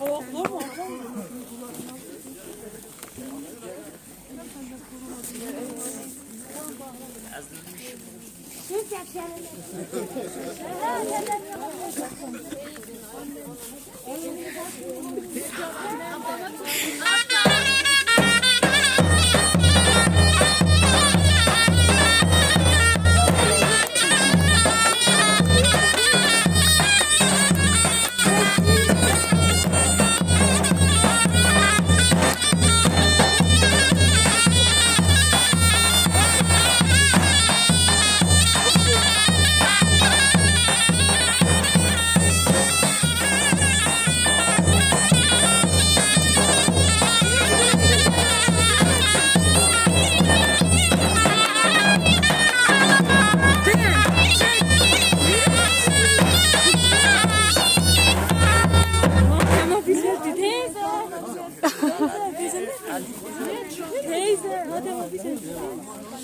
Olur mu? Yazılmış. Teyze hadi bize.